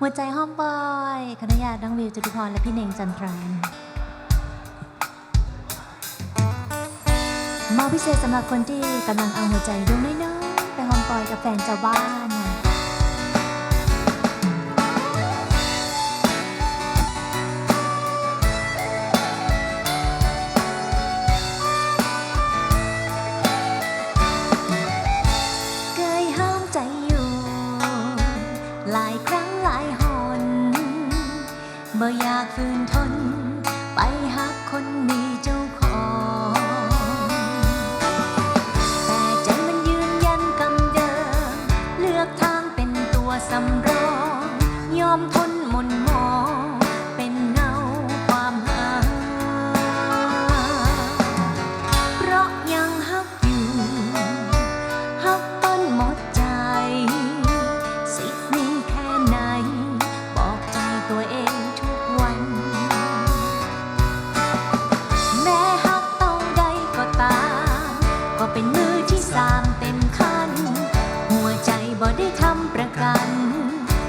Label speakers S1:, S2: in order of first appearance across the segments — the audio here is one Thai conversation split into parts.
S1: หัวใจห้อมบอยคณะยาน้องวิวจตุพรและพี่เน่งจันทรามอพิเศษสำหรับคนที่กำลังเอาหัวใจดวงน้อยๆไปห้อมบอยกับแฟนเจ้าบ้านน่ะเคยห้ามใจอยู่ลายครั้ง ลายหนบ่อยากฝืนทน ไปหักคนมีเจ้าของ แต่ใจมันยืนยันคำเดิม เลือกทางเป็นตัวสำรอง ยอมทนหมนหมอง ประกัน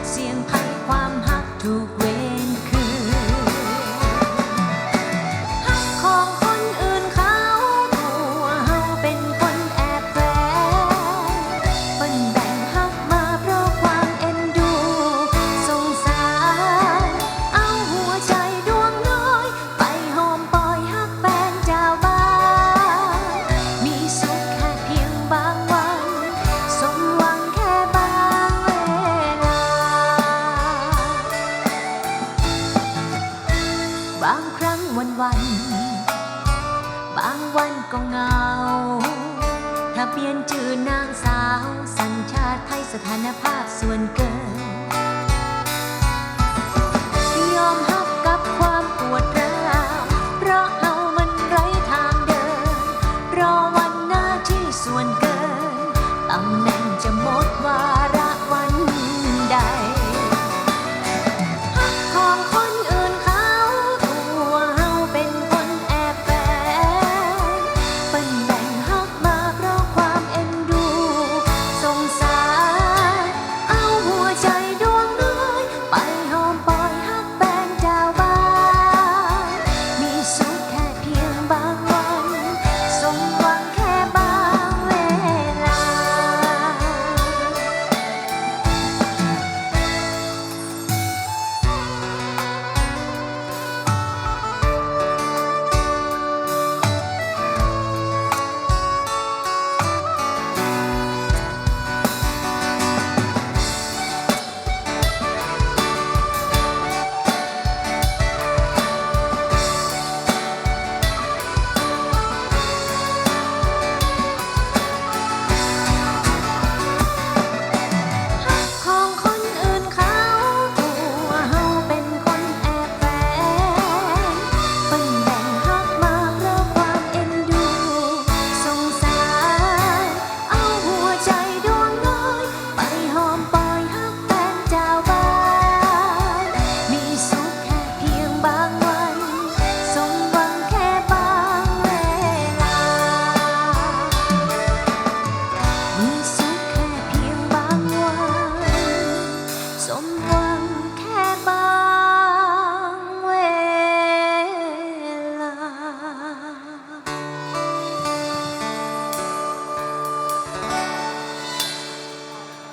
S1: เสียงภัยความฮักถูก วันก็เงาถ้าเปลี่ยนชื่อนางสาว สัญชาติไทยสถานภาพส่วน